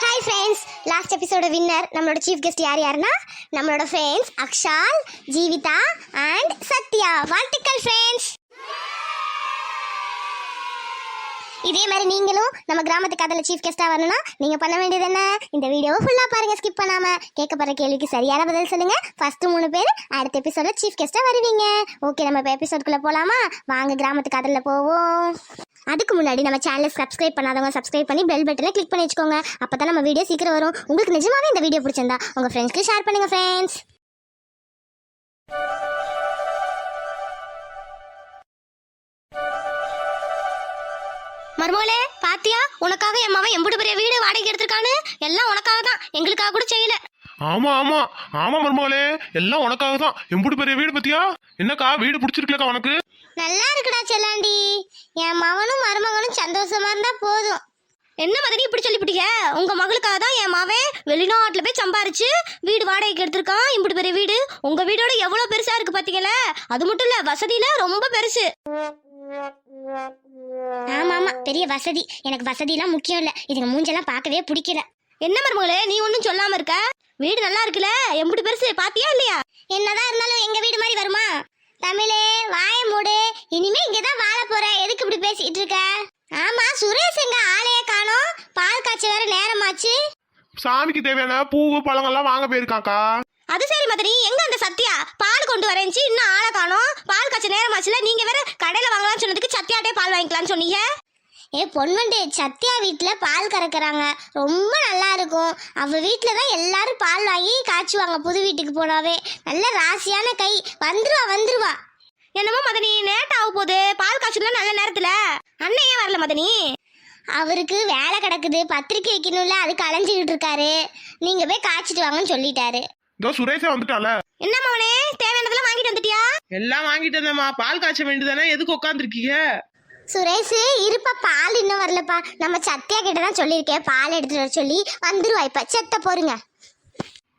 Hi friends last எபிசோட winner நம்மளோட chief guest யார் யாருன்னா நம்மளோட ஃப்ரெண்ட்ஸ் அக்ஷால் ஜீவிதா அண்ட் சத்யா. வாழ்த்துக்கள் ஃப்ரெண்ட்ஸ் இதே மாதிரி நீங்களும் நம்ம கிராமத்து கதையில் சீஃப் கெஸ்ட்டாக வரணும்னா நீங்கள் பண்ண வேண்டியது என்ன? இந்த வீடியோவை ஃபுல்லாக பாருங்கள் ஸ்கிப் பண்ணாமல் கேட்கப்படுற கேள்விக்கு சரியான பதில் சொல்லுங்கள் ஃபஸ்ட்டு மூணு பேர் அடுத்த எபிசோடில் சீஃப் கெஸ்ட்டாக வருவீங்க. ஓகே நம்ம இப்போ எபிசோட்குள்ளே போகலாமா வாங்க கிராமத்து கதையில் போவோம். அதுக்கு முன்னாடி நம்ம சேனலை சப்ஸ்கிரைப் பண்ணாதவங்க சப்ஸ்கிரைப் பண்ணி பெல் பட்டனை கிளிக் பண்ணி வச்சுக்கோங்க. அப்போ தான் நம்ம வீடியோ சீக்கிரம் வரும். உங்களுக்கு நிஜமாவே இந்த வீடியோ பிடிச்சிருந்தா உங்கள் ஃப்ரெண்ட்ஸ்க்கு ஷேர் பண்ணுங்கள் ஃப்ரெண்ட்ஸ் மருமகளே பாத்தியா? உனக்காக என் மவன் எம்புடு பெரிய வீடு வாடகைக்கு எடுத்திருக்கான்னு? எல்லாம் உனக்காக தான் எங்களுக்காக கூட செய்யல. ஆமா ஆமா. ஆமா மருமகளே. எல்லாம் உனக்காக தான் எம்புடு பெரிய வீடு பத்தியா? என்னக்கா வீடு பிடிச்சிருக்கலக்கா உனக்கு? நல்லா இருக்குடா செல்லாண்டி. என் மகனும் மருமகனும் சந்தோஷமா இருந்தா போதும். என்ன மதனி இப்படி சொல்லிவிட்டீங்க உங்க மகளுக்காக தான் என் மவன் வெளிநாட்டுல போய் சம்பாரிச்சு வீடு வாடகைக்கு எடுத்திருக்கான் இம்புடு பெரிய வீடு. உங்க வீடோட எவ்வளவு பெருசா இருக்கு பாத்தீங்களா? அது மட்டும் இல்ல வசதியில ரொம்ப பெருசு. ஆமா ஆமா பெரிய வசதி. எனக்கு வசதிலாம் முக்கியம் இல்ல. இதுங்க மூஞ்செல்லாம் பார்க்கவே பிடிக்கல. என்ன மருமகளே நீ ஒன்னும் சொல்லாம இருக்க? வீடு நல்லா இருக்குல்ல? எம்புடு பெருசு பாத்தியா இல்லையா? என்னதான் இருந்தாலும் எங்க வீடு மாதிரி வருமா? தமிழே வாய மூடு. இனிமே இங்கதான் வாழ போற. எதுக்கு இப்படி பேசிட்டு இருக்க? ஆமா சுரேஷ் எங்க ஆளையே காணோம். பால் காய்ச்ச வேற நேரமாச்சு. சாமிக்கு தேவையான பூவு பழங்கள்லாம் வாங்க போயிருக்காக்கா. அது சரி மதனி. எங்க அந்த சத்யா? பால் கொண்டு வரேன்ச்சு. இன்னும் ஆளை காணோம். பால் காய்ச்ச நேரமாச்சுல நீங்க வேற கடையில வாங்கலாம்னு சொன்னதுக்கு சத்யாட்டே பால் வாங்கிக்கலாம்னு சொன்னீங்க? ஏ பொன்வண்டு சத்யா வீட்ல பால் கறக்குறாங்க. ரொம்ப நல்லா இருக்கும். அவ வீட்ல தான் எல்லாரும் பால் வாங்கி காய்ச்சுவாங்க புது வீட்டுக்கு போனாவே. நல்ல ராசியான கை. வந்துருவா வந்துருவா. என்னமோ மதனி லேட் ஆக போகுது. பால் காய்ச்சலாம் நல்ல நேரத்துல. அண்ணன் ஏன் வரல மதனி? அவருக்கு வேலை கிடக்குது. பத்திரிக்கை வைக்கணும்ல. அதுக்கு அலைஞ்சிக்கிட்டு இருக்காரு. நீங்க போய் காய்ச்சிட்டு வாங்கன்னு சொல்லிட்டாரு. இதோ சுரேஷே வந்துட்டால என்ன மவனே தேவையானதெல்லாம் வாங்கிட்டு வந்துட்டியா? எல்லாம் வாங்கிட்டு வந்தேம்மா. பால் காய்ச்ச வேண்டியதானே? எதுக்கு உட்காந்துருக்கீங்க சுரேஷ் இருப்பா பால் இன்னும் வரலப்பா. நம்ம சத்யா கிட்ட தான் சொல்லியிருக்கேன். பால் எடுத்துட்டு வர சொல்லி வந்துருவா இப்ப. செத்த போருங்க.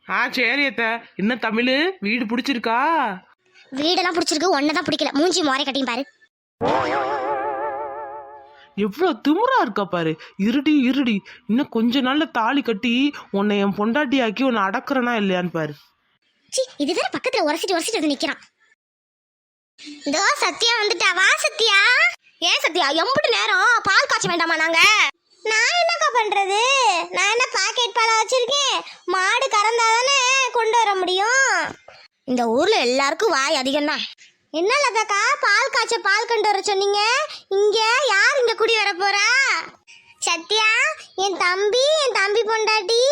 ஆ சரி அத்த. என்ன தமிழ்? வீடு பிடிச்சிருக்கா? வீடெல்லாம் பிடிச்சிருக்கு. ஒன்னதான் பிடிக்கல. மூஞ்சி மோரை கட்டியும் பாரு. எவ்வளோ திமுறா இருக்கா பாரு. இருடி இருடி. இன்னும் கொஞ்ச நாள்ல தாலி கட்டி உன்னை என் பொண்டாட்டி ஆக்கி உன்னை அடக்குறனா இல்லையான்னு பாரு. சி இது பக்கத்துல உரசிட்டு உரசிட்டு வந்து நிக்கிறான். இதோ சத்யா வந்துட்டா வா சத்யா? ஏன் சத்யா எம்புட்டு நேரம் பால் காய்ச்ச வேண்டாமா நாங்க? நான் என்னக்கா பண்றது? நான் என்ன பாக்கெட் பாலா வச்சிருக்கேன்? மாடு கறந்தாதானே கொண்டு வர முடியும்? இந்த ஊர்ல எல்லாருக்கும் வாய் அதிகம் தான் என்ன லதாக்கா பால் காய்ச்ச பால் கொண்டு வர சொன்னீங்க? இங்க குடி வர போறா சத்யா என் தம்பி என் தம்பி பொண்டாட்டி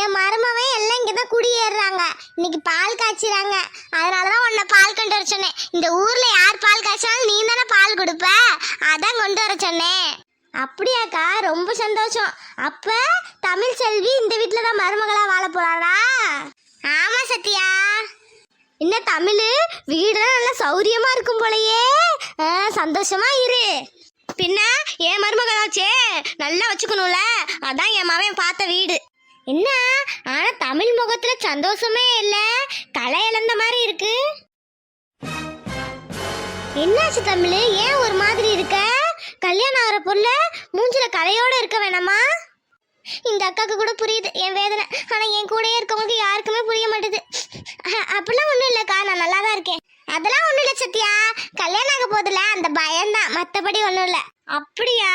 என் மருமவன் எல்லாம் இங்கே தான் குடியேறுறாங்க இன்னைக்கு பால் காய்ச்சிறாங்க. அதனாலதான் உன்னை பால் கொண்டு வர சொன்னேன். இந்த ஊர்ல யார் பால் காய்ச்சாலும் நீ தானே பால் கொடுப்ப. அதான் கொண்டு வர சொன்னேன். அப்படியாக்கா ரொம்ப சந்தோஷம். அப்ப தமிழ் செல்வி இந்த வீட்டில் தான் மருமகளா வாழ போறாளா? ஆமா சத்யா. என்ன தமிழ்? வீடெல்லாம் நல்லா சௌரியமா இருக்கும் போலயே. சந்தோஷமாக சந்தோஷமா இரு. பின்ன என் மருமகளாச்சே நல்லா வச்சுக்கணும்ல. அதான் என் மவன் பார்த்த வீடு. என்ன? ஆனா தமிழ் முகத்துல சந்தோஷமே இல்ல. களை இழந்த மாதிரி இருக்கு. என்னாச்சு தமிழ்? ஏன் ஒரு மாதிரி இருக்க? கல்யாணம் ஆகிற பொருள மூஞ்சில கலையோட இருக்க வேணாமா? இந்த அக்காக்கு கூட புரியுது என் வேதனை. ஆனா என் கூடயே இருக்கவங்களுக்கு யாருக்குமே புரிய மாட்டேது. அப்படிலாம் ஒண்ணும் இல்லக்கா. நான் நல்லா தான் இருக்கேன். அதெல்லாம் ஒண்ணும் இல்லை சத்யா. கல்யாணம் ஆக போதில்ல அந்த பயம்தான். மத்தபடி ஒன்றும் இல்லை. அப்படியா?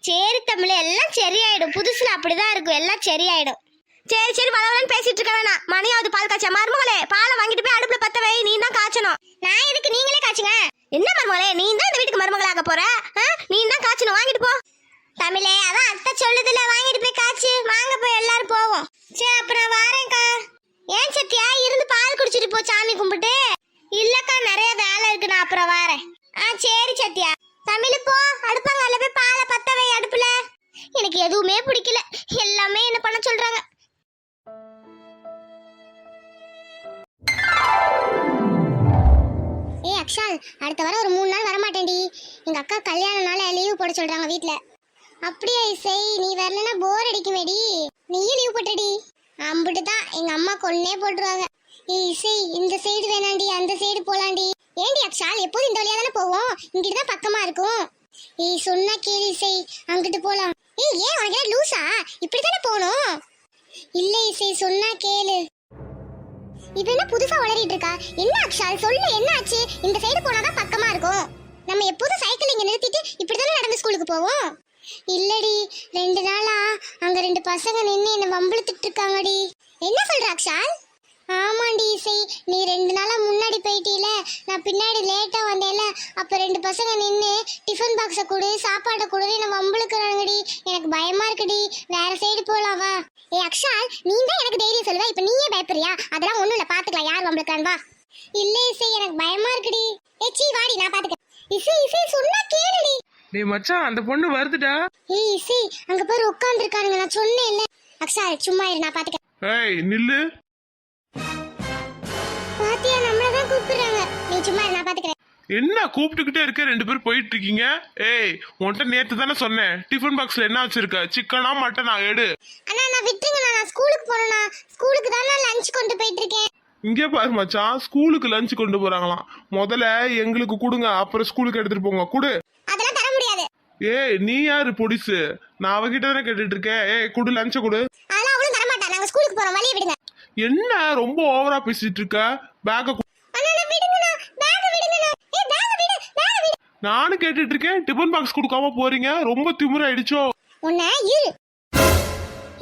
சரி தமிழ் எல்லாம் சரியாயிடும். புதுசுல அப்படிதான் இருக்கும். எல்லாம் சரியாயிடும். சரி சரி வளவலன்னு பேசிட்டு இருக்க வேணாம். மணியாவது பால் காய்ச்ச. மருமகளே பாலை வாங்கிட்டு போய் அடுப்புல பத்த வை. நீ தான் காய்ச்சணும். நான் எதுக்கு? நீங்களே காய்ச்சுங்க. என்ன மருமகளே? நீ தான் இந்த வீட்டுக்கு மருமகளாக போற? ஆ? நீ தான் காய்ச்சணும். வாங்கிட்டு போ. தமிழே அதான் அத்தை சொல்லுதுல வாங்கிட்டு போய் காய்ச்சி. வாங்க போய் எல்லாரும் போவோம். சரி அப்புறம் வாரேன்க்கா. ஏன் சத்தியா இருந்து பால் குடிச்சிட்டு போ சாமி கும்பிட்டு. இல்லக்கா நிறைய வேலை இருக்கு. நான் அப்புறம் வாரேன். ஆ சரி சத்யா. தமிழ் போ. அடுப்பாங்கல்ல போய் பாலை பத்தவை அடுப்புல. எனக்கு எதுவுமே பிடிக்கல. எல்லாமே என்ன பண்ண சொல்றாங்க. ஏய் அக்ஷால் அடுத்த வாரம் ஒரு மூணு நாள் வரமாட்டேன்டி. எங்க அக்கா கல்யாணனால லீவ் போட சொல்றாங்க வீட்ல. அப்படியா இசை நீ வரலன்னா போர் அடிக்குமேடி. நீயும் லீவ் போட்டுடி அம்பிட்டு தான் எங்க அம்மா கொன்னே போட்டுருவாங்க. ஏய் இசை இந்த சைடு வேணாண்டி அந்த சைடு போலாண்டி ஏண்டி அக்ஷால் எப்போதும் இந்த வழியா தானே போவோம்? இங்கிட்டு தான் பக்கமா இருக்கும். ஏய் சொன்னா கேளு இசை. அங்கிட்டு போலாம். ஏய் ஏன் உனக்கு லூசா? இப்படி தானே போகணும்? இல்ல இசை சொன்னா கேளு. இப்ப என்ன புதுசா வளரிட்டு இருக்கா? என்ன அக்ஷால் சொல்லு என்ன ஆச்சு? இந்த சைடு போனாதான் பக்கமா இருக்கும். நம்ம எப்போதும் சைக்கிள் இங்க நிறுத்திட்டு இப்படிதானே நடந்து ஸ்கூலுக்கு போவோம்? இல்லடி ரெண்டு நாளா அங்க ரெண்டு பசங்க நின்னு என்ன வம்பிழுத்துட்டு இருக்காங்கடி. என்ன சொல்ற அக்ஷால் ஆமாண்டி இசை. நீ ரெண்டு நாளா முன்னாடி போயிட்டீல. நான் பின்னாடி லேட்டா வந்தேல. அப்ப ரெண்டு பசங்க நின்னு டிஃபன் பாக்ஸ கொடு சாப்பாடை கொடுன்னு என்ன வம்பிழுக்கிறாங்கடி. எனக்கு பயமா இருக்குடி. வேற சைடு போலாம் வா. ஏ அக்ஷால் நீ தான் எனக்கு தைரியம் சொல்லுவ. இப்ப நீயே பயப்படுறியா? அதெல்லாம் ஒண்ணும் இல்ல. பாத்துக்கலாம். யார் வம்பிழுக்கிறான் வா. இல்ல இசை எனக்கு பயமா இருக்குடி. ஏ சீ வாடி நான் பாத்துக்கிறேன். இசை இசை சொன்னா கேளுடி. டேய் மச்சான் அந்த பொண்ணு வருதுடா. ஏய் இசை அங்க பாரு உட்கார்ந்துருக்கானுங்க. நான் சொன்னேன்ல. அக்ஷால் சும்மா இரு நான் பாத்துக்கிறேன். ஏய் நில்லு. கூப்பிடுறாங்க. நீ சும்மா இரு நான் பாத்துக்கிறேன். என்ன கூப்பிட்டுக்கிட்டே இருக்க? ரெண்டு பேரும் போயிட்டு இருக்கீங்க ஏய் உன்கிட்ட நேத்து தானே சொன்னேன். டிஃபன் பாக்ஸ்ல என்ன வச்சிருக்க? சிக்கனா மட்டனா எடு. அண்ணா நான் விட்டுருங்கண்ணா. நான் ஸ்கூலுக்கு போறேண்ணா ஸ்கூலுக்கு தான் நான் லஞ்ச் கொண்டு போயிட்டு இருக்கேன் இங்கே பாரு மச்சான் ஸ்கூலுக்கு லஞ்ச் கொண்டு போறாங்களாம். முதல்ல எங்களுக்கு கொடுங்க அப்புறம் ஸ்கூலுக்கு எடுத்துட்டு போங்க. கொடு. அதெல்லாம் தர முடியாது. ஏய் நீ யாரு பொடிசு? நான் அவகிட்ட தானே கேட்டுட்டு இருக்கேன் ஏய் குடு லஞ்ச கொடு. அதெல்லாம் அவளும் தர மாட்டா நாங்க ஸ்கூலுக்கு போறோம். வழிய விடுங்க. என்ன ரொம்ப ஓவரா பேசிட்டு இருக்க பேக்க அண்ணா நான் விடுங்கண்ணா பேக் விடுங்கண்ணா ஏ பேக் விடு பேக் விடு நானும் கேட்டுட்டு இருக்கேன் டிபன் பாக்ஸ் கொடுக்காம போறீங்க. ரொம்ப திமிராயிடுச்சோ? உன்னை இரு.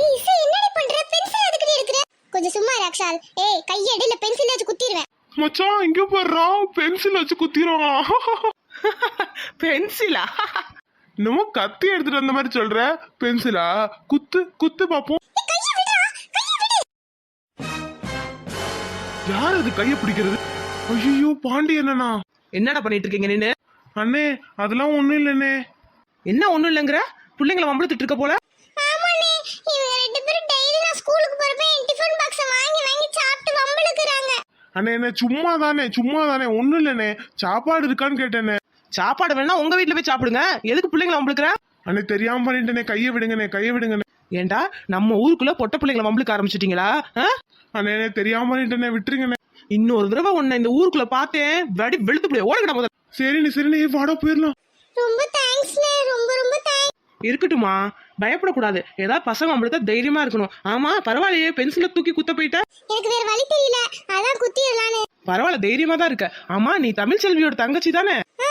இசை என்னடி பண்ற? பென்சில் எதுக்கு கொஞ்சம் சும்மா இரு அக்ஷால். ஏய் கையடி இல்ல பென்சில் வச்சு குத்திடுவேன் மச்சான் இங்க போடுறான் பென்சில் வச்சு குத்திடுவாங்களாம் பென்சிலா என்னமோ கத்தி எடுத்துட்டு வந்த மாதிரி சொல்ற. பென்சிலா குத்து குத்து பாப்போம். யார் அது கைய பிடிக்கிறது? ஐயோ பாண்டி என்னண்ணா என்னடா பண்ணிட்டு இருக்கீங்க நின்னு? அண்ணே அதெல்லாம் ஒண்ணும் இல்லைண்ணே. என்ன ஒண்ணும் இல்லைங்கிற? பிள்ளைங்களை வம்பிழுத்துட்டு இருக்க போல? ஆமாண்ணே இவங்க ரெண்டு பேரும் டெய்லி நான் ஸ்கூலுக்கு போறப்ப என் டிஃபன் பாக்ஸ வாங்கி வாங்கி சாப்பிட்டு வம்பிழுக்குறாங்க. அண்ணே என்ன சும்மா தானே சும்மா தானே ஒண்ணும் இல்லைண்ணே. சாப்பாடு இருக்கான்னு கேட்டேனே சாப்பாடு வேணா உங்க வீட்ல போய் சாப்பிடுங்க. எதுக்கு பிள்ளைங்களை வம்பிழுக்கிற? அண்ணே தெரியாம பண்ணிட்டேனே கையை விடுங்கண்ணே கையை விடுங்கண்ணே. ஏன்டா நம்ம ஊருக்குள்ள பொட்ட பிள்ளைங்களை வம்பிழுக்க ஆரம்பிச்சிட்டீங்களா? ஆ? அண்ணே அண்ணே, தெரியாம பண்ணிட்டேனே விட்டுருங்கண்ணே. இன்னொரு தடவை உன்னை இந்த ஊருக்குள்ள பார்த்தேன் வடி வெளுத்து போய் ஓடுங்கடா முதல்ல சரிண்ணே சரிண்ணே வாடா போயிடலாம். ரொம்ப தேங்க்ஸ்ண்ணே ரொம்ப ரொம்ப தேங்க்ஸ் இருக்கட்டுமா பயப்படக்கூடாது. ஏதாவது பசங்க வம்பிழுத்தா தைரியமா இருக்கணும். ஆமா பரவாயில்லையே பென்சிலை தூக்கி குத்த போயிட்ட. எனக்கு வேற வழி தெரியல. அதான் குத்திடலான்னு. பரவாயில்ல தைரியமா தான் இருக்க. ஆமா நீ தமிழ் செல்வியோட தங்கச்சி தானே? ஆ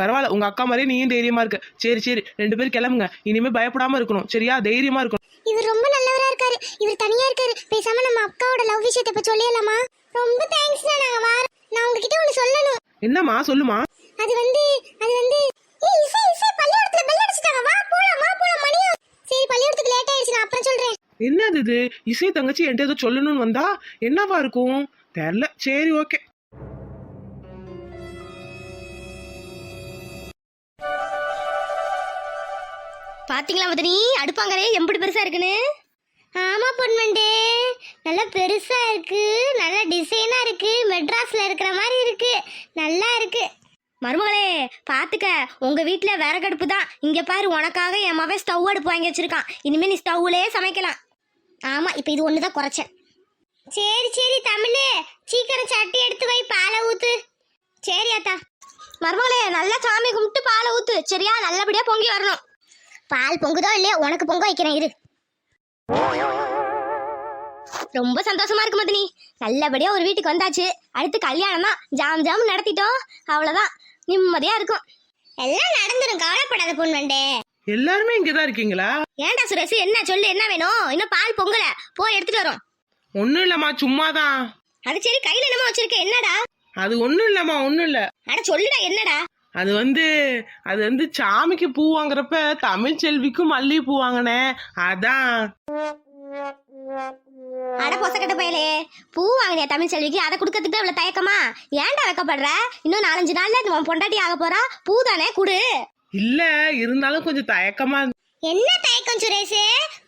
பரவாயில்ல. உங்க அக்கா மாதிரியே நீயும் தைரியமா இருக்க. சரி சரி. ரெண்டு பேரும் கிளம்புங்க. இனிமே பயப்படாம இருக்கணும். சரியா? தைரியமா இருக்கணும். இவர் ரொம்ப நல்லவரா இருக்காரு. இவர் தனியா இருக்காரு. பேசாம நம்ம அக்காவோட லவ் விஷயத்தை இப்ப சொல்லிடலாமா? ரொம்ப தேங்க்ஸ்ண்ணா நாங்க வார நான் உங்ககிட்ட ஒண்ணு சொல்லணும். என்னம்மா? சொல்லுமா அது வந்து அது வந்து ஏய் இசை இசை. பள்ளிக்கூடத்துல பெல் அடிச்சிட்டாங்க. வா போலாம் வா போலாம் மணியா. சரி பள்ளிக்கூடத்துக்கு லேட் ஆயிடுச்சு. நான் அப்புறம் சொல்றேன். என்னது இது? இசை தங்கச்சி என்கிட்ட ஏதோ சொல்லணும்னு வந்தா என்னவா இருக்கும்? தெரியல சரி ஓகே பாத்தீங்களா மதனி? அடுப்பாங்கரே எம்படி பெருசா இருக்குன்னு. ஆமா பொன்வண்டு நல்லா பெருசா இருக்கு. நல்ல டிசைனா இருக்கு. மெட்ராஸ்ல இருக்கிற மாதிரி இருக்கு. நல்லா இருக்கு. மருமகளே பாத்துக்க. உங்க வீட்ல விறகடுப்பு தான். இங்க பாரு உனக்காக என் மவன் ஸ்டவ் அடுப்பு வாங்கி வச்சிருக்கான். இனிமே நீ ஸ்டவ்லயே சமைக்கலாம். ஆமா இப்ப இது ஒண்ணுதான் குறைச்சேன். சரி சரி தமிழ். சீக்கிரம் சட்டி எடுத்து வை பாலை ஊத்து. சரி அத்தா. மருமகளே நல்லா சாமி கும்பிட்டு பாலை ஊத்து. சரியா? நல்லபடியா பொங்கி வரணும். பால் பொங்குதோ இல்லையோ உனக்கு பொங்க வைக்கிறேன் இரு. ரொம்ப சந்தோஷமா இருக்கு மதனி. நல்லபடியா ஒரு வீட்டுக்கு வந்தாச்சு. அடுத்து கல்யாணம் தான். ஜாம் ஜாம் நடத்திட்டோம் அவ்வளவுதான். நிம்மதியா இருக்கும். எல்லாம் நடந்துரும். கவலைப்படாத பொன்வண்டு. எல்லாருமே இங்கதான் இருக்கீங்களா? ஏன்டா சுரேஷ்? என்ன சொல்லு என்ன வேணும்? இன்னும் பால் பொங்கல. போய் எடுத்துட்டு வரோம். ஒண்ணும் இல்லம்மா சும்மாதான். அது சரி கையில என்னமோ வச்சிருக்க என்னடா? அது ஒண்ணும் இல்லம்மா ஒண்ணும் இல்ல. அட சொல்லுடா என்னடா? அது வந்து அது வந்து சாமிக்கு பூ வாங்குறப்ப தமிழ் செல்விக்கும் மல்லிகை பூ வாங்கினேன் அதான். அட பொசக்கட்ட பயலே. பூ வாங்கினியா தமிழ் செல்விக்கு? அதை கொடுக்கறதுக்கு இவ்வளவு தயக்கமா? ஏன்டா வைக்கப்படுற? இன்னும் நாலஞ்சு நாள்ல உன் பொண்டாட்டி ஆக போறா? பூ தானே? குடு. இல்ல இருந்தாலும் கொஞ்சம் தயக்கமா என்ன தயக்கம் சுரேஷ்?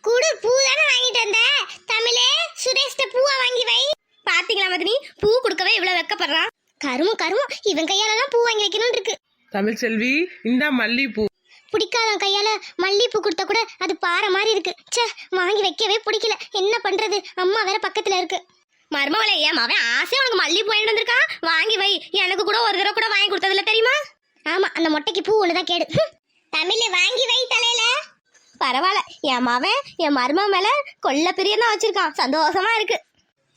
குடு பூ தானே வாங்கிட்டு வந்த. தமிழே சுரேஷ்ட பூவா வாங்கி வை. பாத்தீங்களா மதனி? பூ கொடுக்கவே இவ்வளவு வெக்கப்படுறான். கருமம் கருமம். இவன் கையால தான் பூ வாங்கி வைக்கணும்னு இருக்கு. தமிழ் செல்வி இந்தா மல்லிகை பூ கையால மல்லிகைப்பூ கொடுத்தா கூட அது பாறை மாதிரி இருக்கு. ச்சே வாங்கி வைக்கவே பிடிக்கல. என்ன பண்றது? அம்மா வேற பக்கத்துல இருக்கு. மருமவளை ஏன் அவன் ஆசையா உனக்கு மல்லி பூ வாங்கிட்டு வந்திருக்கான். வாங்கி வை. எனக்கு கூட ஒரு தடவை கூட வாங்கி கொடுத்ததில்ல தெரியுமா? ஆமா அந்த மொட்டைக்கு பூ ஒண்ணுதான் கேடு. ஹம். தமிழ் வாங்கி வை தலையில. பரவாயில்ல என் மாவன் என் மருமக மேல கொல்ல பிரியம் தான் வச்சிருக்கான். சந்தோஷமா இருக்கு.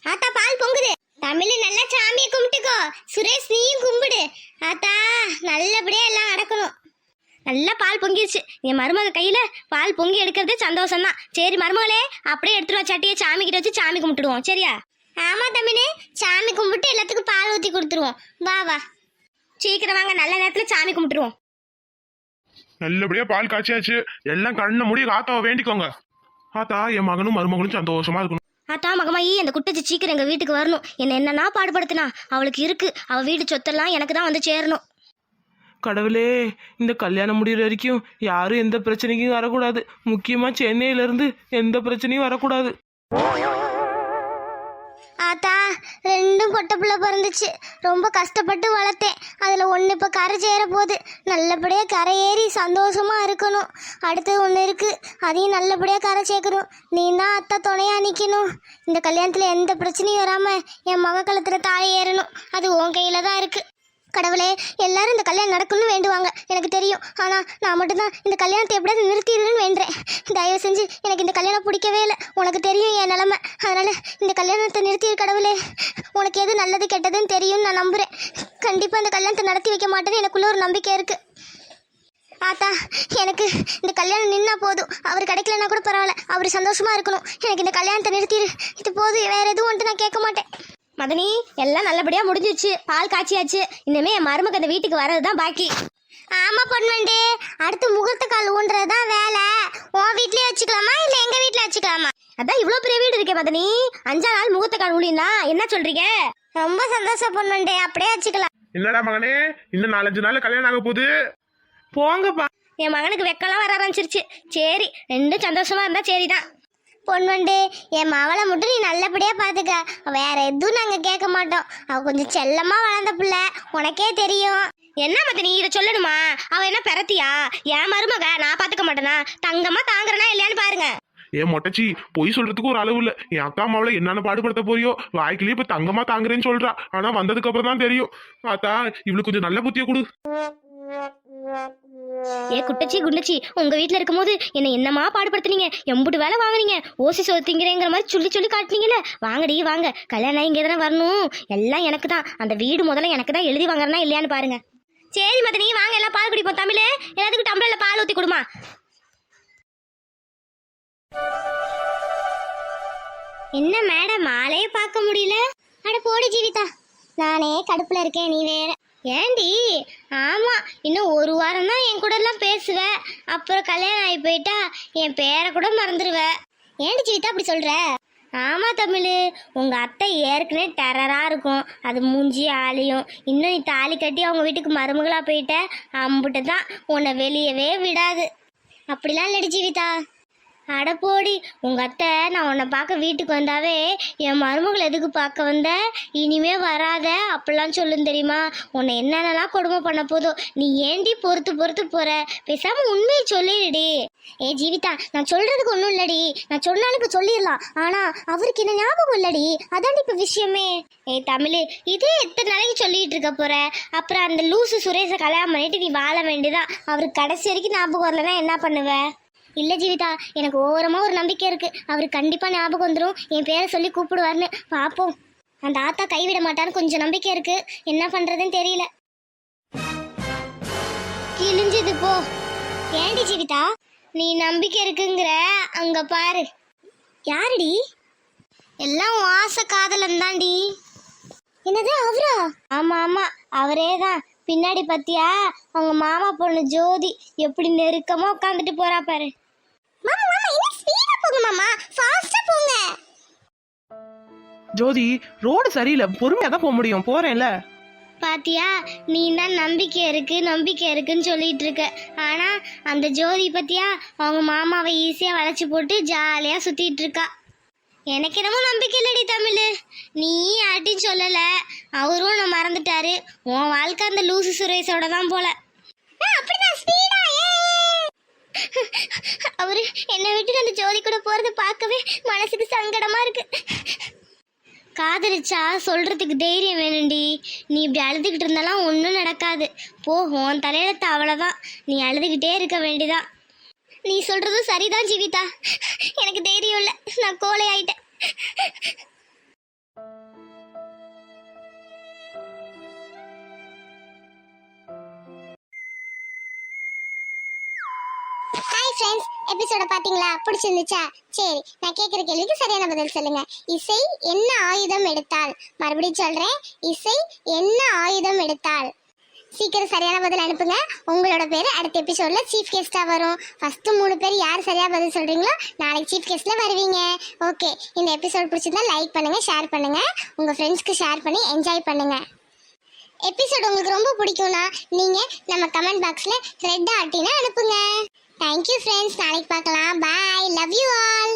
ஆத்தா பால் பொங்குது. தமிழ் நல்லா சாமியை கும்பிட்டுக்கோ. சுரேஷ் நீயும் கும்பிடு. ஆத்தா நல்லபடியா எல்லாம் நடக்கணும். நல்லா பால் பொங்கிருச்சு. என் மருமக கையில பால் பொங்கி எடுக்கிறதே சந்தோஷம் தான் சரி மருமகளே அப்படியே எடுத்துட்டு வா சட்டியை. சாமி கிட்ட வச்சு சாமி கும்பிட்டுடுவோம். சரியா? ஆமா தமிழ் சாமி கும்பிட்டு எல்லாத்துக்கும் பால் ஊத்தி கொடுத்துருவோம். வா வா. சீக்கிரம் வாங்க. நல்ல நேரத்துல சாமி கும்பிட்டுருவோம். நல்லபடியா பால் காய்ச்சியாச்சு. எல்லாம் கண்ணை மூடி ஆத்தாவை வேண்டிக்கோங்க. ஆத்தா என் மகனும் மருமகனும் சந்தோஷமா இருக்கணும். ஆத்தா மகமாயி அந்த குட்டச்சி சீக்கிரம் எங்க வீட்டுக்கு வரணும். என்ன என்னன்னா பாடுபடுத்தினா. அவளுக்கு இருக்கு. அவ வீடு சொத்தெல்லாம் எனக்கு தான் வந்து சேரணும். கடவுளே இந்த கல்யாணம் முடிகிற வரைக்கும் யாரும் எந்த பிரச்சனைக்கும் வரக்கூடாது. முக்கியமா சென்னையில இருந்து எந்த பிரச்சனையும் வரக்கூடாது. ஆத்தா ரெண்டும் பொட்டை பிள்ளை பிறந்துச்சு. ரொம்ப கஷ்டப்பட்டு வளர்த்தேன். அதில் ஒன்று இப்போ கரை சேர போகுது. நல்லபடியாக கரை ஏறி சந்தோஷமாக இருக்கணும். அடுத்து ஒன்று இருக்குது அதையும் நல்லபடியாக கரை சேர்க்கணும். நீ தான் அத்தை துணையாக நிற்கணும் இந்த கல்யாணத்தில் எந்த பிரச்சனையும் வராமல் என் மக கழுத்தில் தாழை ஏறணும். அது உன் கையில் தான் இருக்குது கடவுளே எல்லாரும் இந்த கல்யாணம் நடக்கணும்னு வேண்டுவாங்க. எனக்கு தெரியும். ஆனால் நான் மட்டும்தான் இந்த கல்யாணத்தை எப்படியாவது நிறுத்திடுன்னு வேண்டுறேன். தயவு செஞ்சு எனக்கு இந்த கல்யாணம் பிடிக்கவே இல்லை. உனக்கு தெரியும் என் நிலமை. அதனால் இந்த கல்யாணத்தை நிறுத்திடு கடவுளே. உனக்கு எது நல்லது கெட்டதுன்னு தெரியும்னு நான் நம்புகிறேன் கண்டிப்பாக இந்த கல்யாணத்தை நடத்தி வைக்க மாட்டேன்னு எனக்குள்ள ஒரு நம்பிக்கை இருக்குது ஆத்தா எனக்கு இந்த கல்யாணம் நின்னா போதும். அவர் கிடைக்கலன்னா கூட பரவாயில்ல. அவர் சந்தோஷமா இருக்கணும். எனக்கு இந்த கல்யாணத்தை நிறுத்திடு. இது போதும். வேற எதுவும் வந்துட்டு நான் கேட்க மாட்டேன். மதனி எல்லாம் நல்லபடியா முடிஞ்சிருச்சு. பால் காய்ச்சியாச்சு. இனிமே என் மருமக அந்த வீட்டுக்கு வர்றதுதான் பாக்கி. ஆமா பொன்வண்டு அடுத்து முகூர்த்த கால் ஊன்றது தான் வேலை. உன் வீட்லயே வச்சுக்கலாமா இல்ல எங்க வீட்ல வச்சுக்கலாமா? அதான் இவ்வளோ பெரிய வீடு இருக்கே மதனி. அஞ்சா நாள் முகூர்த்த கால் ஊழினா என்ன சொல்றீங்க? ரொம்ப சந்தோஷம் பொன்வண்டு அப்படியே வச்சுக்கலாம். என்னடா மகனே இன்னும் நாலஞ்சு நாள்ல கல்யாணம் ஆக போகுது. போங்கப்பா. என் மகனுக்கு வெக்கலாம் வர ஆரம்பிச்சிருச்சு. சரி ரெண்டும் சந்தோஷமா இருந்தா சரிதான். பொன்வண்டு என் மவளை மட்டும் நீ நல்லபடியா பாத்துக்க. வேற எதுவும் நாங்க கேட்க மாட்டோம். அவ கொஞ்சம் செல்லமா வளர்ந்த பிள்ளை. உனக்கே தெரியும். என்ன மதனி இதை சொல்லணுமா? அவ என்ன பெறத்தியா? என் மருமக நான் பாத்துக்க மாட்டேனா? தங்கமா தாங்குறனா இல்லையான்னு பாருங்க. ஏன் மொட்டச்சி பொய் சொல்றதுக்கு ஒரு அளவு இல்ல. என் அக்கா அம்மாவில என்னென்ன பாடுபடுத்த போறியோ வாய்க்கிலேயே இப்ப தங்கமா தாங்குறேன்னு சொல்றா. ஆனா வந்ததுக்கு அப்புறம் தான் தெரியும். ஆத்தா இவளுக்கு கொஞ்சம் நல்ல புத்திய கொடு. ஏ குட்டச்சி குண்டச்சி உங்க வீட்ல இருக்கும்போது என்ன என்னமா பாடுபடுத்துனீங்க? எம்புட்டு வேலை வாங்குனீங்க. ஓசி சோத்திங்கிறேங்கிற மாதிரி சொல்லி சொல்லி காட்டுனீங்கல்ல? வாங்கடி வாங்க. கல்யாணம் இங்கே தானே வரணும். எல்லாம் எனக்கு தான். அந்த வீடு முதல்ல எனக்கு தான் எழுதி வாங்குறனா இல்லையான்னு பாருங்க. சரி மதனி வாங்க. எல்லாம் பால் குடிப்போம் தமிழே. எல்லாத்துக்கும் டம்ளர்ல பால் ஊத்தி கொடுமா. என்ன மேடம் ஆளையே பார்க்க முடியல. அட போடு ஜீவிதா. நானே கடுப்புல இருக்கேன் நீ வேற. ஏண்டி? ஆமா இன்னும் ஒரு வாரம் தான் என் கூட எல்லாம் பேசுவ. அப்புறம் கல்யாணம் ஆகி போயிட்டா என் பேரை கூட மறந்துடுவ ஏண்டி ஜீவிதா அப்படி சொல்ற? ஆமா தமிழ் உங்க அத்தை ஏற்கனவே டெரரா இருக்கும். அது மூஞ்சி ஆலியும் இன்னும் நீ தாலி கட்டி அவங்க வீட்டுக்கு மருமகளா போயிட்ட அம்புட்டு தான் உன்னை வெளியவே விடாது. அப்படிலாம் இல்லடி ஜீவிதா. அட போடி உங்க அத்தை நான் உன்னை பார்க்க வீட்டுக்கு வந்தாவே என் மருமகள் எதுக்கு பார்க்க வந்த? இனிமே வராத அப்படிலாம் சொல்லும் தெரியுமா? உன்னை என்னென்னலாம் கொடுமை பண்ண போதோ நீ ஏண்டி பொறுத்து பொறுத்து போற? பேசாம உண்மையை சொல்லிடுடி. ஏ ஜீவிதா நான் சொல்றதுக்கு ஒன்றும் இல்லடி. நான் சொன்னாலுக்கு சொல்லிடலாம். ஆனா அவருக்கு என்ன ஞாபகம் இல்லடி? அதான் இப்ப விஷயமே. ஏ தமிழ் இதே எத்தனை நாளைக்கு சொல்லிட்டு இருக்க போற? அப்புறம் அந்த லூசு சுரேஷை கல்யாணம் பண்ணிட்டு நீ வாழ வேண்டியதான் அவருக்கு கடைசி வரைக்கும் ஞாபகம் வரலன்னா என்ன பண்ணுவ? இல்லை ஜீவிதா எனக்கு ஓரமாக ஒரு நம்பிக்கை இருக்கு. அவர் கண்டிப்பாக ஞாபகம் வந்துடும் என் பேரை சொல்லி கூப்பிடுவார்னு பார்ப்போம் அந்த ஆத்தா கைவிட மாட்டான்னு கொஞ்சம் நம்பிக்கை இருக்கு. என்ன பண்ணுறதுன்னு தெரியல. கிழிஞ்சது போ. ஏண்டி ஜீவிதா? நீ நம்பிக்கை இருக்குங்கிற. அங்கே பாரு. யாருடி? எல்லாம் ஆசை காதலன் தாண்டி என்னது அவரா? ஆமா ஆமா. அவரே தான். பின்னாடி பத்தியா? அவங்க மாமா பொண்ணு ஜோதி எப்படி நெருக்கமா உட்காந்துட்டு போறா பாரு. மாமா மாமா இன்னும் ஸ்பீடா போங்க மாமா. ஃபாஸ்டா போங்க. ஜோதி ரோடு சரியில்லை. பொறுமையா தான் போக முடியும். போறேன்ல. பாத்தியா நீ தான் நம்பிக்கை இருக்கு நம்பிக்கை இருக்குன்னு சொல்லிட்டு இருக்க. ஆனா அந்த ஜோதி பத்தியா அவங்க மாமாவை ஈஸியா வளைச்சு போட்டு ஜாலியா சுத்திட்டு இருக்கா. எனக்கு என்னமோ நம்பிக்கை இல்லடி தமிழ். நீ யார்ட்டையும் சொல்லல. அவரும் உன்னை மறந்துட்டாரு. உன் வாழ்க்கை அந்த லூசு சுரேஷோட தான் போல. அவரு என்னை விட்டு அந்த ஜோதி கூட போறத பார்க்கவே மனசுக்கு சங்கடமா இருக்கு. காதலிச்சா சொல்றதுக்கு தைரியம் வேணும்டி. நீ இப்படி அழுதுகிட்டு இருந்தாலும் ஒன்றும் நடக்காது. போ உன் தலையெழுத்து அவ்வளோதான் நீ அழுதுகிட்டே இருக்க வேண்டிதான் நீ சொல்றதும் சரிதான் ஜீவிதா. எனக்கு தைரியம் இல்லை. நான் கோலை ஆயிட்டேன் எபிசோட பாத்தீங்களா? பிடிச்சிருந்துச்சா? சரி நான் கேட்குற கேள்விக்கு சரியான பதில் சொல்லுங்க. இசை என்ன ஆயுதம் எடுத்தால்? மறுபடியும் சொல்றேன். இசை என்ன ஆயுதம் எடுத்தால்? சீக்கிரம் சரியான பதில் அனுப்புங்க. உங்களோட பேர் அடுத்த எபிசோட்ல சீஃப் கெஸ்டா வரும். ஃபர்ஸ்ட் மூணு பேர் யார் சரியா பதில் சொல்றீங்களோ நாளைக்கு சீஃப் கெஸ்ட்ல வருவீங்க. ஓகே இந்த எபிசோட் பிடிச்சிருந்தா லைக் பண்ணுங்க ஷேர் பண்ணுங்க. உங்க ஃப்ரெண்ட்ஸ்க்கு ஷேர் பண்ணி என்ஜாய் பண்ணுங்க. எபிசோட் உங்களுக்கு ரொம்ப பிடிக்கும்னா நீங்க நம்ம கமெண்ட் பாக்ஸ்ல ரெட் ஆட்டினா அனுப்புங்க. தேங்க்யூ ஃப்ரெண்ட்ஸ் நாளைக்கு பார்க்கலாம். Bye love you all